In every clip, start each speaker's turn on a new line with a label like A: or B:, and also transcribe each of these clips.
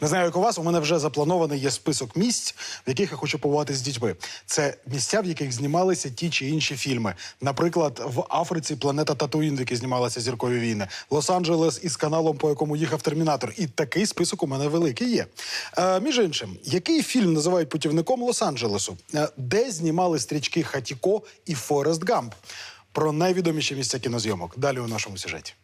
A: Не знаю, як у вас, у мене вже запланований є список місць, в яких я хочу побувати з дітьми. Це місця, в яких знімалися ті чи інші фільми. Наприклад, в Африці планета Татуїн, в якій знімалися зіркові війни, Лос-Анджелес із каналом, по якому їхав Термінатор. І такий список у мене великий є. Е, між іншим, який фільм називають путівником Лос-Анджелесу, Е, де знімали стрічки Хатіко і Форест Гамп? Про найвідоміші місця кінозйомок. Далі у нашому сюжеті.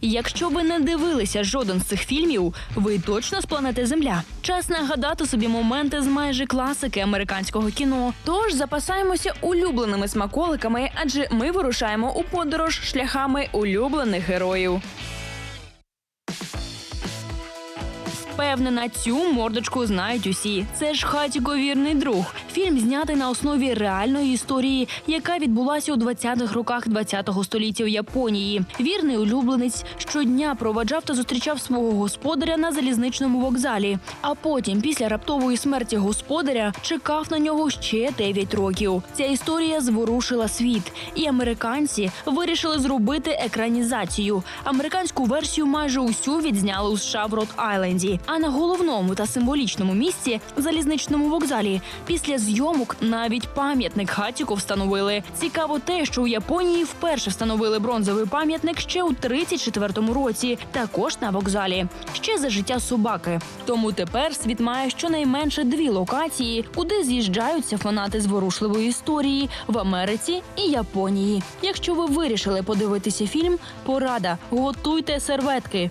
B: Якщо ви не дивилися жоден з цих фільмів, ви точно з планети Земля. Час нагадати собі моменти з майже класики американського кіно. Тож запасаємося улюбленими смаколиками, адже ми вирушаємо у подорож шляхами улюблених героїв. Впевнена, цю мордочку знають усі. Це ж хатіко вірний друг. Фільм знятий на основі реальної історії, яка відбулася у 20-х роках 20-го століття в Японії. Вірний улюбленець щодня проваджав та зустрічав свого господаря на залізничному вокзалі. А потім, після раптової смерті господаря, чекав на нього ще 9 років. Ця історія зворушила світ, і американці вирішили зробити екранізацію. Американську версію майже усю відзняли у США в Рот-Айленді. А на головному та символічному місці залізничному вокзалі після зйомок навіть пам'ятник Хатіко встановили. Цікаво те, що у Японії вперше встановили бронзовий пам'ятник ще у 34-му році, також на вокзалі. Ще за життя собаки. Тому тепер світ має щонайменше дві локації, куди з'їжджаються фанати зворушливої історії в Америці і Японії. Якщо ви вирішили подивитися фільм, порада готуйте серветки.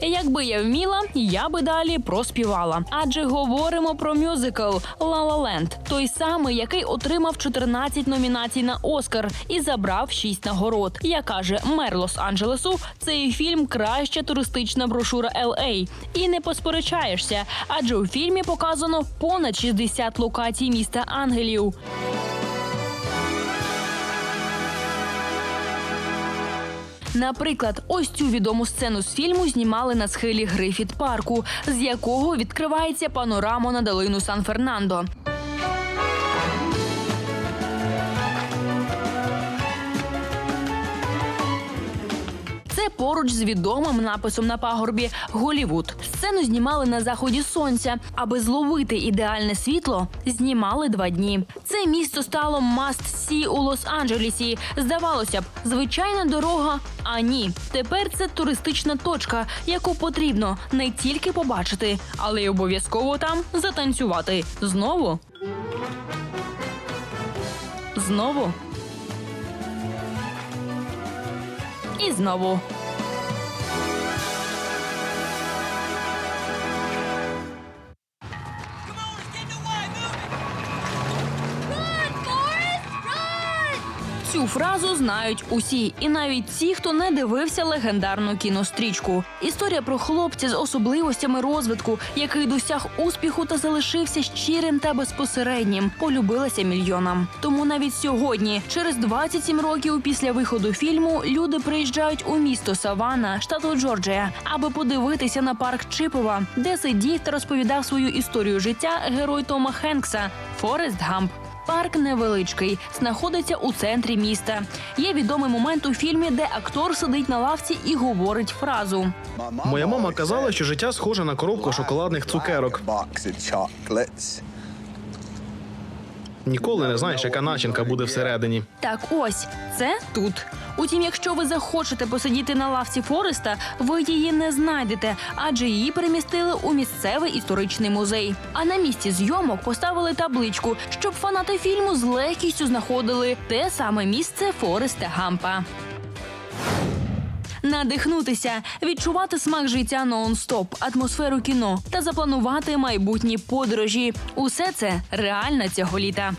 B: Якби я вміла, я би далі проспівала. Адже говоримо про мюзикл «Ла Ла Ленд», той самий, який отримав 14 номінацій на Оскар і забрав 6 нагород. Як каже мер Лос-Анджелесу, цей фільм краща туристична брошура LA. І не посперечаєшся, адже у фільмі показано понад 60 локацій міста ангелів. Наприклад, ось цю відому сцену з фільму знімали на схилі Грифіт парку, з якого відкривається панорама на долину Сан-Фернандо. Поруч з відомим написом на пагорбі Голівуд. Сцену знімали на заході сонця. Аби зловити ідеальне світло, знімали два дні. Це місто стало must see у Лос-Анджелесі. Здавалося б, звичайна дорога. А ні, тепер це туристична точка, яку потрібно не тільки побачити, але й обов'язково там затанцювати. Знову. Знову. Знову. Цю фразу знають усі, і навіть ті, хто не дивився легендарну кінострічку. Історія про хлопця з особливостями розвитку, який досяг успіху та залишився щирим та безпосереднім, полюбилася мільйонам. Тому навіть сьогодні, через 27 років після виходу фільму, люди приїжджають у місто Савана, штату Джорджія, аби подивитися на парк Чипова, де сидів та розповідав свою історію життя герой Тома Хенкса Форест Гамп. Парк невеличкий, знаходиться у центрі міста. Є відомий момент у фільмі, де актор сидить на лавці і говорить фразу.
C: Моя мама казала, що життя схоже на коробку шоколадних цукерок. Ніколи не знаєш, яка начинка буде всередині.
B: Так ось це тут. Утім, якщо ви захочете посидіти на лавці Фореста, ви її не знайдете, адже її перемістили у місцевий історичний музей. А на місці зйомок поставили табличку, щоб фанати фільму з легкістю знаходили те саме місце Фореста Гампа. Надихнутися, відчувати смак життя нон-стоп, атмосферу кіно та запланувати майбутні подорожі. Усе це реально цього літа.